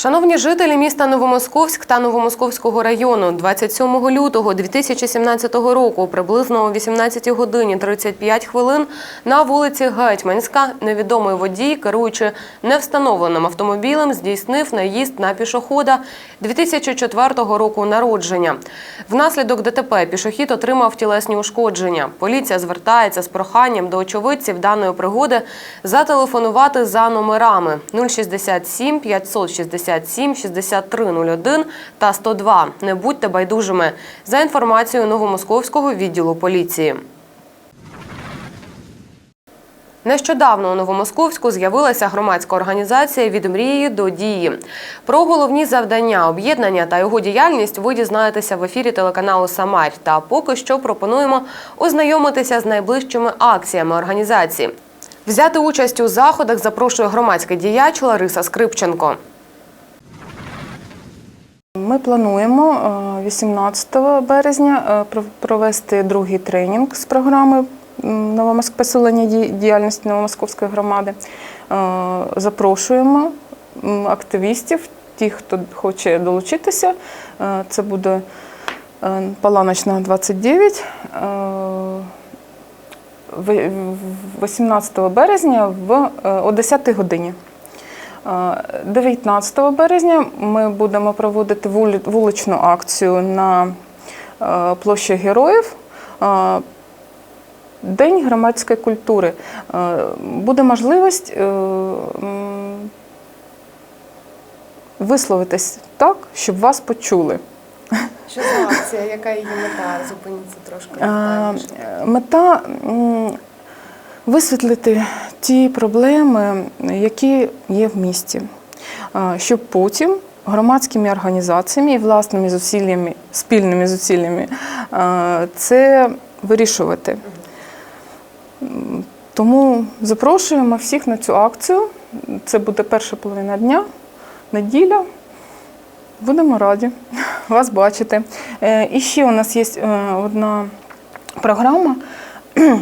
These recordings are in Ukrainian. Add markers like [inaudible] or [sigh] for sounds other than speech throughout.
Шановні жителі міста Новомосковськ та Новомосковського району, 27 лютого 2017 року, приблизно о 18 годині 35 хвилин, на вулиці Гетьманська невідомий водій, керуючи невстановленим автомобілем, здійснив наїзд на пішохода 2004 року народження. Внаслідок ДТП пішохід отримав тілесні ушкодження. Поліція звертається з проханням до очевидців даної пригоди зателефонувати за номерами 067 567 6301 та 102. Не будьте байдужими. За інформацією Новомосковського відділу поліції. Нещодавно у Новомосковську з'явилася громадська організація від мрії до дії. Про головні завдання об'єднання та його діяльність ви дізнаєтеся в ефірі телеканалу Самарь. Та поки що пропонуємо ознайомитися з найближчими акціями організації. Взяти участь у заходах запрошує громадський діяч Лариса Скрипченко. Ми плануємо е, 18 березня е, провести другий тренінг з програми посилення діяльності Новомосковської громади. Е, Запрошуємо активістів, тих, хто хоче долучитися. Е, Це буде е, Паланочна 29. е, в- в- 18 березня в, е, о 10 годині. Е, 19 березня ми будемо проводити вуличну акцію на е, площі Героїв. Е, День громадської культури. Е, Буде можливість е, висловитись так, щоб вас почули. Що за акція? Яка її мета? Зупиніться трошки. Е, Мета висвітлити ті проблеми, які є в місті, щоб потім громадськими організаціями і власними зусиллями, спільними зусиллями це вирішувати. Тому запрошуємо всіх на цю акцію. Це буде перша половина дня, неділя. Будемо раді [laughs] вас бачити. Е, І ще у нас є е, одна програма, [clears throat]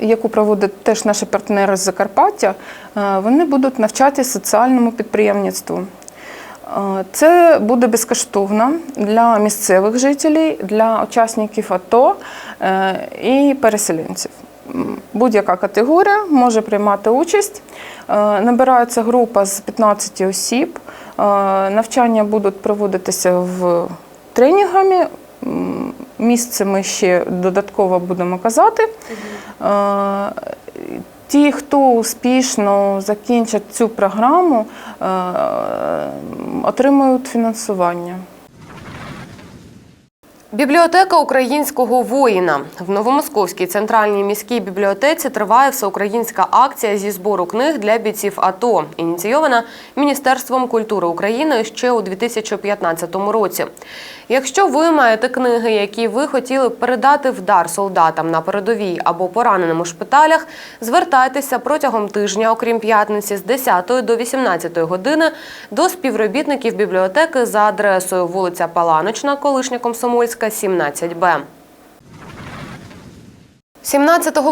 яку проводять теж наші партнери з Закарпаття. Е, Вони будуть навчати соціальному підприємництву. Е, Це буде безкоштовно для місцевих жителів, для учасників АТО е, і переселенців. Будь-яка категорія може приймати участь. Е, Набирається група з 15 осіб. Е, Навчання будуть проводитися в тренінгами. Місце ми ще додатково будемо казати. Е, Ті, хто успішно закінчать цю програму, е, отримують фінансування. Бібліотека українського воїна в Новомосковській центральній міській бібліотеці триває всеукраїнська акція зі збору книг для бійців АТО, ініційована Міністерством культури України ще у 2015 році. Якщо ви маєте книги, які ви хотіли б передати в дар солдатам на передовій або пораненим у шпиталях, звертайтеся протягом тижня, окрім п'ятниці, з 10 до 18 години до співробітників бібліотеки за адресою вулиця Паланочна, колишня Комсомольська, 17Б. 17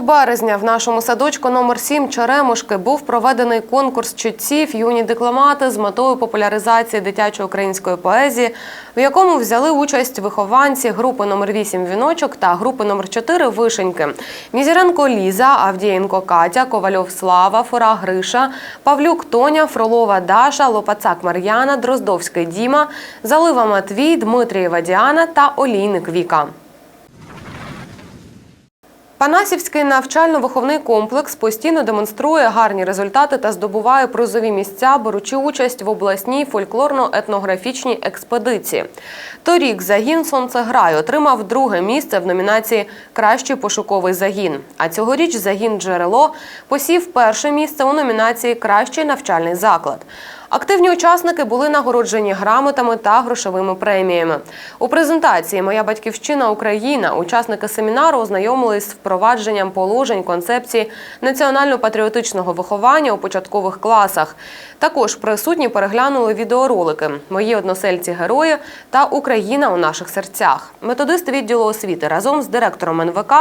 березня в нашому садочку номер 7 Черемушки був проведений конкурс читців юні дипломати з метою популяризації дитячої української поезії, в якому взяли участь вихованці групи номер 8 Віночок та групи номер 4 Вишеньки. Мізіренко Ліза, Авдієнко Катя, Ковальов Слава, Фора Гриша, Павлюк Тоня, Фролова Даша, Лопацак Мар'яна, Дроздовський Діма, Залива Матвій, Дмитрієва Діана та Олійник Віка. Панасівський навчально-виховний комплекс постійно демонструє гарні результати та здобуває призові місця, беручи участь в обласній фольклорно-етнографічній експедиції. Торік загін Сонцеграй отримав друге місце в номінації Кращий пошуковий загін. А цьогоріч загін Джерело посів перше місце у номінації Кращий навчальний заклад. Активні учасники були нагороджені грамотами та грошовими преміями. У презентації Моя батьківщина Україна учасники семінару ознайомились з впровадженням положень концепції національно-патріотичного виховання у початкових класах. Також присутні переглянули відеоролики Мої односельці герої та Україна у наших серцях. Методисти відділу освіти разом з директором НВК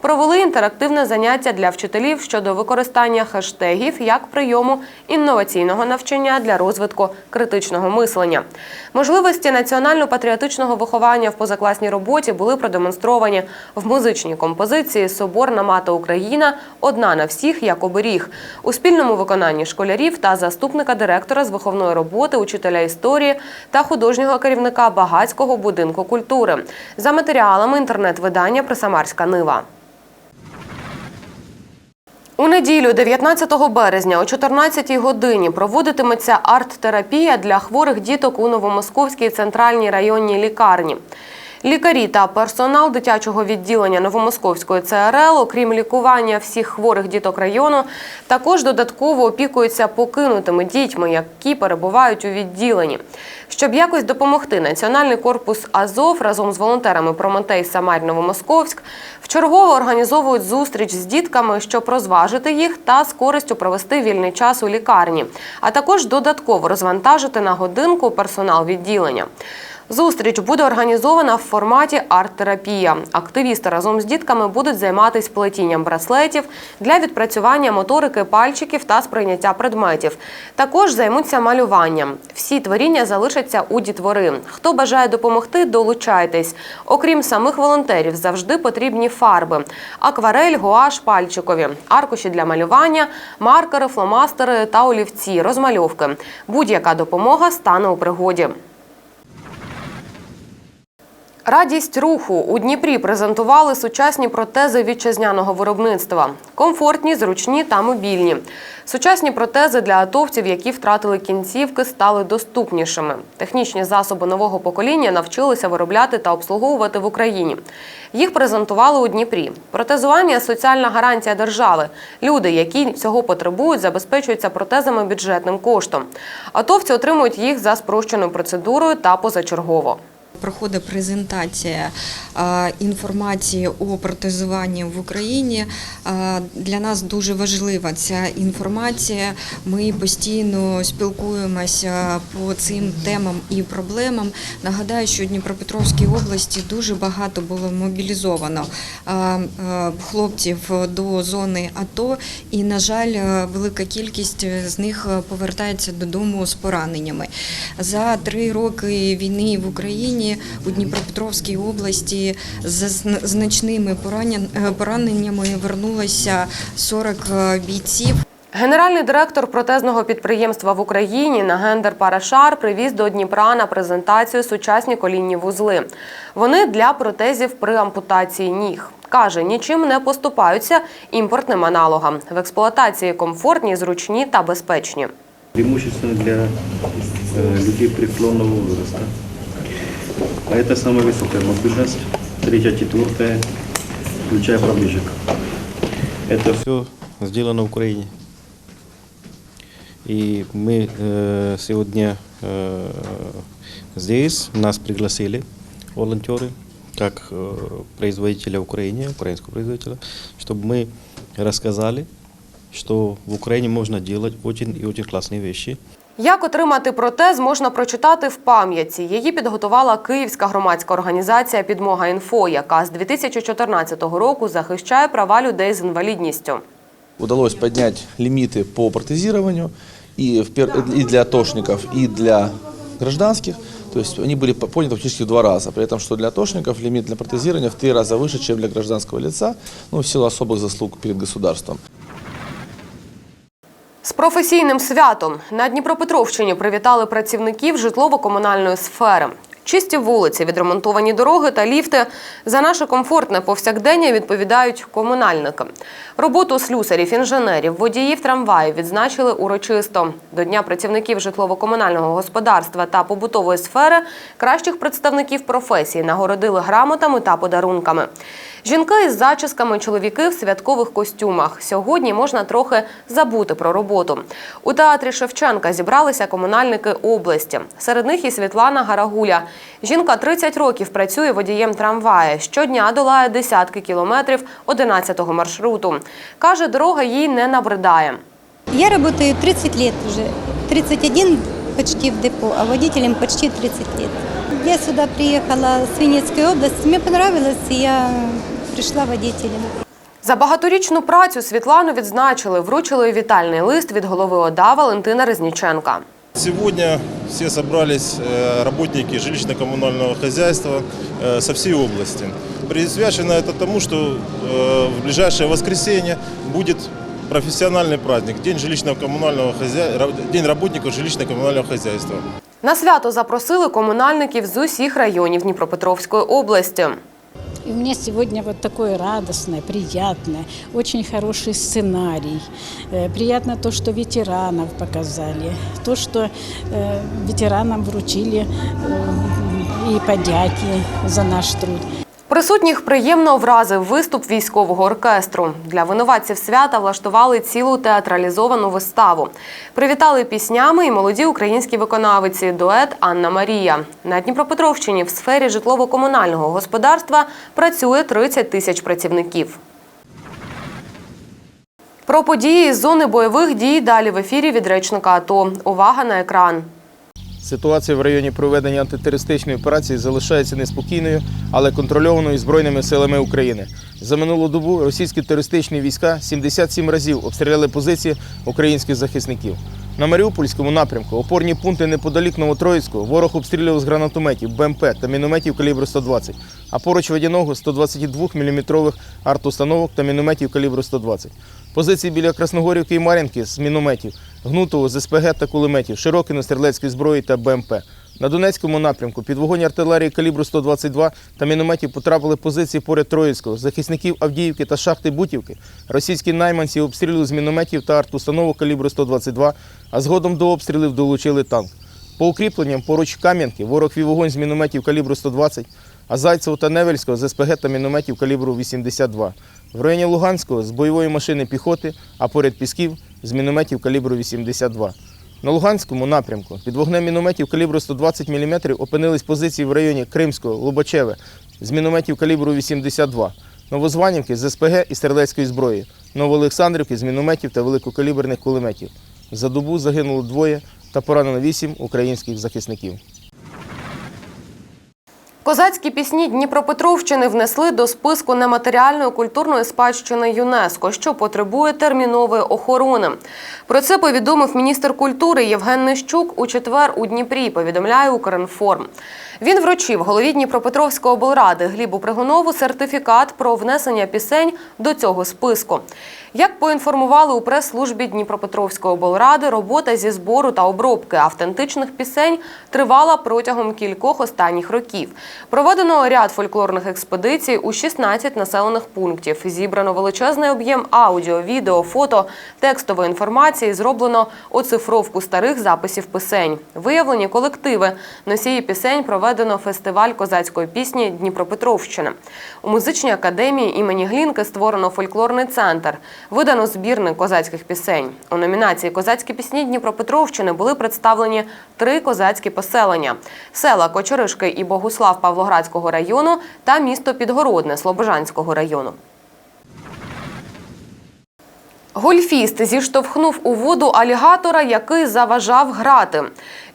провели інтерактивне заняття для вчителів щодо використання хештегів як прийому інноваційного навчання для для розвитку критичного мислення. Можливості національно-патріотичного виховання в позакласній роботі були продемонстровані в музичній композиції Соборна мати Україна одна на всіх як оберіг у спільному виконанні школярів та заступника директора з виховної роботи, учителя історії та художнього керівника багатського будинку культури за матеріалами інтернет-видання Присамарська Нива. У неділю, 19 березня, о 14 годині проводитиметься арт-терапія для хворих діток у Новомосковській центральній районній лікарні. Лікарі та персонал дитячого відділення Новомосковської ЦРЛ, окрім лікування всіх хворих діток району, також додатково опікуються покинутими дітьми, які перебувають у відділенні. Щоб якось допомогти, Національний корпус Азов разом з волонтерами Прометей Самарь Новомосковськ вчергово організовують зустріч з дітками, щоб розважити їх та з користю провести вільний час у лікарні, а також додатково розвантажити на годинку персонал відділення. Зустріч буде організована в форматі арт-терапія. Активісти разом з дітками будуть займатися плетінням браслетів для відпрацювання моторики пальчиків та сприйняття предметів. Також займуться малюванням. Всі творіння залишаться у дітвори. Хто бажає допомогти, долучайтесь. Окрім самих волонтерів, завжди потрібні фарби: акварель, гуаш, пальчикові, аркуші для малювання, маркери, фломастери та олівці, розмальовки. Будь-яка допомога стане у пригоді. Радість руху у Дніпрі презентували сучасні протези вітчизняного виробництва. Комфортні, зручні та мобільні. Сучасні протези для атовців, які втратили кінцівки, стали доступнішими. Технічні засоби нового покоління навчилися виробляти та обслуговувати в Україні. Їх презентували у Дніпрі. Протезування соціальна гарантія держави. Люди, які цього потребують, забезпечуються протезами бюджетним коштом. Атовці отримують їх за спрощеною процедурою та позачергово. Проходить презентація е, інформації о протезуванні в Україні. Е, Для нас дуже важлива ця інформація. Ми постійно спілкуємося по цим темам і проблемам. Нагадаю, що в Дніпропетровській області дуже багато було мобілізовано е, хлопців до зони АТО, і, на жаль, велика кількість з них повертається додому з пораненнями. За три роки війни в Україні у Дніпропетровській області з значними е, пораненнями вернулося 40 бійців. Генеральний директор протезного підприємства в Україні Нагендер Парашар привіз до Дніпра на презентацію сучасні колінні вузли. Вони для протезів при ампутації ніг. Каже, нічим не поступаються імпортним аналогам. В експлуатації комфортні, зручні та безпечні. преимущественно для э, людей преклонного возраста. А это самая высокая мобильность, третья, четвертая, включая пробежек. Это все сделано в Украине. И мы э, сегодня э, здесь, нас пригласили волонтеры, как э, производителя в Украине, украинского производителя, чтобы мы рассказали, что в Украине можно делать очень и очень классные вещи. Як отримати протез, можна прочитати в пам'яті. Її підготувала Київська громадська організація Підмога інфо, яка з 2014 року захищає права людей з інвалідністю. удалось поднять лимиты по протезированию и, в пер- и для атошников, и для гражданских. То есть они были по- подняты практически в два раза. При этом, что для атошников лимит для протезирования в три раза выше, чем для гражданского лица, ну, в силу особых заслуг перед государством. З професійним святом на Дніпропетровщині привітали працівників житлово-комунальної сфери. Чисті вулиці, відремонтовані дороги та ліфти за наше комфортне повсякдення відповідають комунальники. Роботу слюсарів, інженерів, водіїв трамваїв відзначили урочисто. До Дня працівників житлово-комунального господарства та побутової сфери кращих представників професії нагородили грамотами та подарунками. Жінки із зачісками, чоловіки в святкових костюмах. Сьогодні можна трохи забути про роботу. У театрі Шевченка зібралися комунальники області. Серед них і Світлана Гарагуля. Жінка 30 років працює водієм трамвая. Щодня долає десятки кілометрів 11-го маршруту. Каже, дорога їй не набридає. Я работаю 30 лет уже. 31 почти в депо, а водителем почти 30 лет. Я сюда приехала с Винницкой области. Мне понравилось, я пришла водителем. За багаторічну працю Світлану відзначили, вручили вітальний лист від голови ОДА Валентина Резніченка. Сегодня все собрались э, работники жилищно-коммунального хозяйства э, со всей области. Присвящено это тому, что э, в ближайшее воскресенье будет профессиональный праздник, День жилищно-коммунального хозяйства, День работников жилищно-коммунального хозяйства. На свято запросили комунальників з усіх районів Дніпропетровської області. И у меня сегодня вот такое радостное, приятное, очень хороший сценарий. Э, Приятно то, что ветеранов показали, то, что э, ветеранам вручили э, и подяки за наш труд. Присутніх приємно вразив виступ військового оркестру. Для винуватців свята влаштували цілу театралізовану виставу. Привітали піснями і молоді українські виконавиці дует Анна Марія. На Дніпропетровщині в сфері житлово-комунального господарства працює 30 тисяч працівників. Про події з зони бойових дій далі в ефірі від речника АТО. Увага на екран. Ситуація в районі проведення антитерористичної операції залишається неспокійною, але контрольованою Збройними силами України. За минулу добу російські терористичні війська 77 разів обстріляли позиції українських захисників. На Маріупольському напрямку опорні пункти неподалік Новотроїцького ворог обстрілював з гранатометів, БМП та мінометів калібру 120, а поруч водяного 122 мм артустановок та мінометів калібру 120. Позиції біля Красногорівки і Мар'їнки з мінометів, гнутого з СПГ та кулеметів, широкої стрілецької зброї та БМП. На Донецькому напрямку під вогонь артилерії калібру 122 та мінометів потрапили позиції поряд Троїцького, захисників Авдіївки та шахти Бутівки. Російські найманці обстрілювали з мінометів та артустановок калібру 122, а згодом до обстрілів долучили танк. По укріпленням поруч Кам'янки ворог вів вогонь з мінометів калібру 120, а Зайцево та Невельського з СПГ та мінометів калібру 82. В районі Луганського з бойової машини піхоти, а поряд Пісків з мінометів калібру 82. На Луганському напрямку під вогнем мінометів калібру 120 мм опинились позиції в районі Кримського, Лобачеве з мінометів калібру 82, Новозванівки з СПГ і стрілецької зброї, Новоолександрівки з мінометів та великокаліберних кулеметів. За добу загинуло двоє та поранено вісім українських захисників. Козацькі пісні Дніпропетровщини внесли до списку нематеріальної культурної спадщини ЮНЕСКО, що потребує термінової охорони. Про це повідомив міністр культури Євген Нищук у четвер у Дніпрі. Повідомляє Укрінформ. Він вручив голові Дніпропетровської облради Глібу Пригунову сертифікат про внесення пісень до цього списку. Як поінформували у прес-службі Дніпропетровської облради, робота зі збору та обробки автентичних пісень тривала протягом кількох останніх років. Проведено ряд фольклорних експедицій у 16 населених пунктів. Зібрано величезний об'єм аудіо, відео, фото, текстової інформації. Зроблено оцифровку старих записів пісень. Виявлені колективи. Носії пісень проведено фестиваль козацької пісні Дніпропетровщина. У музичній академії імені Глінки створено фольклорний центр. Видано збірник козацьких пісень. У номінації Козацькі пісні Дніпропетровщини були представлені три козацькі поселення: села Кочеришки і Богуслав Павлоградського району та місто Підгородне Слобожанського району. Гольфіст зіштовхнув у воду алігатора, який заважав грати.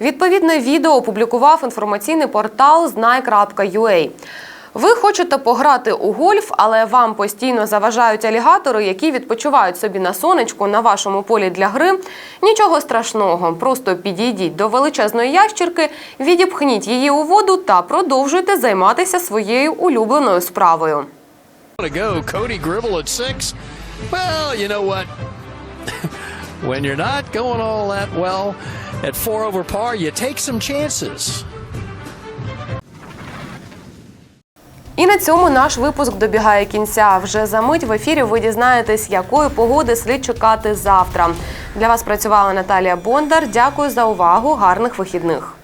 Відповідне відео опублікував інформаційний портал знай.ua. Ви хочете пограти у гольф, але вам постійно заважають алігатори, які відпочивають собі на сонечку на вашому полі для гри. Нічого страшного, просто підійдіть до величезної ящірки, відіпхніть її у воду та продовжуйте займатися своєю улюбленою справою. [laughs] when you're not going all that well at four over par, you take some chances. І на цьому наш випуск добігає кінця. Вже за мить в ефірі ви дізнаєтесь, якої погоди слід чекати завтра. Для вас працювала Наталія Бондар. Дякую за увагу. Гарних вихідних.